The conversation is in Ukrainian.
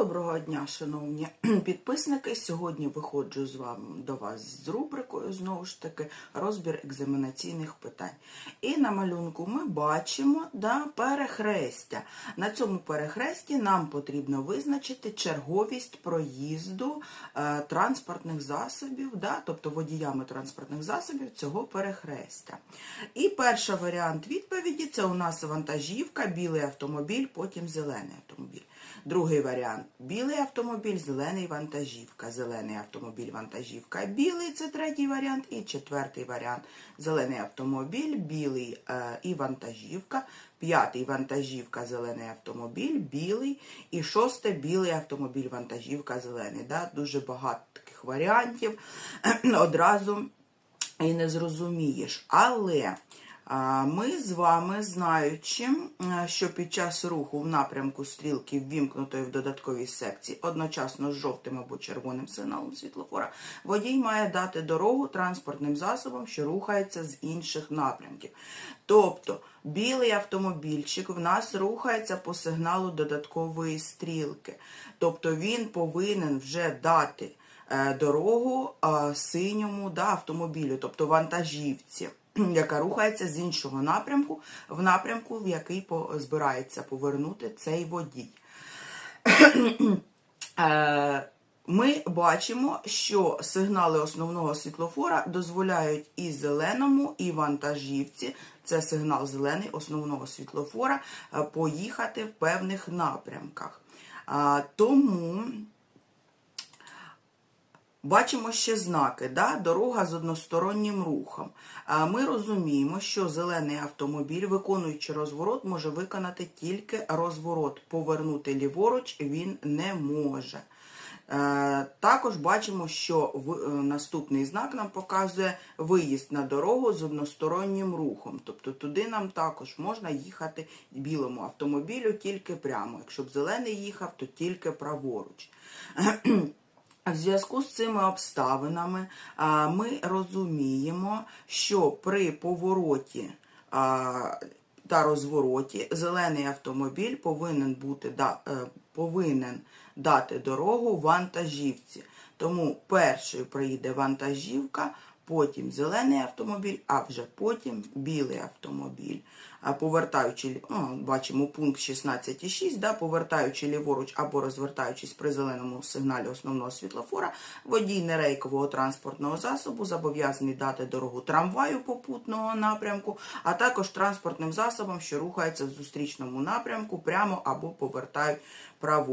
Доброго дня, шановні підписники. Сьогодні виходжу з вами до вас з рубрикою знову ж таки розбір екзаменаційних питань. І на малюнку ми бачимо да, перехрестя. На цьому перехресті нам потрібно визначити черговість проїзду е, транспортних засобів, да, тобто водіями транспортних засобів цього перехрестя. І перший варіант відповіді це у нас вантажівка, білий автомобіль, потім зелений автомобіль. Другий варіант білий автомобіль, зелений вантажівка. Зелений автомобіль, вантажівка, білий це третій варіант. І четвертий варіант зелений автомобіль, білий е, і вантажівка. П'ятий вантажівка, зелений автомобіль, білий. І шосте білий автомобіль, вантажівка, зелений. Да? Дуже багато таких варіантів. Одразу і не зрозумієш. Але ми з вами, знаючи, е, що під час руху в напрямку стрілки ввімкнутої в додатковій секції одночасно з жовтим або червоним сигналом світлофора, водій має дати дорогу транспортним засобам, що рухається з інших напрямків. Тобто білий автомобільчик в нас рухається по сигналу додаткової стрілки. Тобто він повинен вже дати е, дорогу е, синьому автомобілю, тобто вантажівці, яка рухається з іншого напрямку, в напрямку, в який збирається повернути цей водій. Е, Ми бачимо, що сигнали основного світлофора дозволяють і зеленому, і вантажівці, це сигнал зелений основного світлофора, е, поїхати в певних напрямках. Тому Бачимо ще знаки, да? дорога з одностороннім рухом. Ми розуміємо, що зелений автомобіль, виконуючи розворот, може виконати тільки розворот. Повернути ліворуч він не може. Е, Також бачимо, що е, наступний знак нам показує виїзд на дорогу з одностороннім рухом. Тобто туди нам також можна їхати білому автомобілю тільки прямо. Якщо б зелений їхав, то тільки праворуч. В зв'язку з цими обставинами ми розуміємо, що при повороті та розвороті зелений автомобіль повинен бути е, повинен дати дорогу вантажівці. Тому першою приїде вантажівка, потім зелений автомобіль, а вже потім білий автомобіль. Повертаючи, ну, бачимо пункт 16.6, да, повертаючи ліворуч або розвертаючись при зеленому сигналі основного світлофора, водій нерейкового транспортного засобу зобов'язаний дати дорогу трамваю попутного напрямку, а також транспортним засобам, що рухаються в зустрічному напрямку, прямо або повертають праворуч.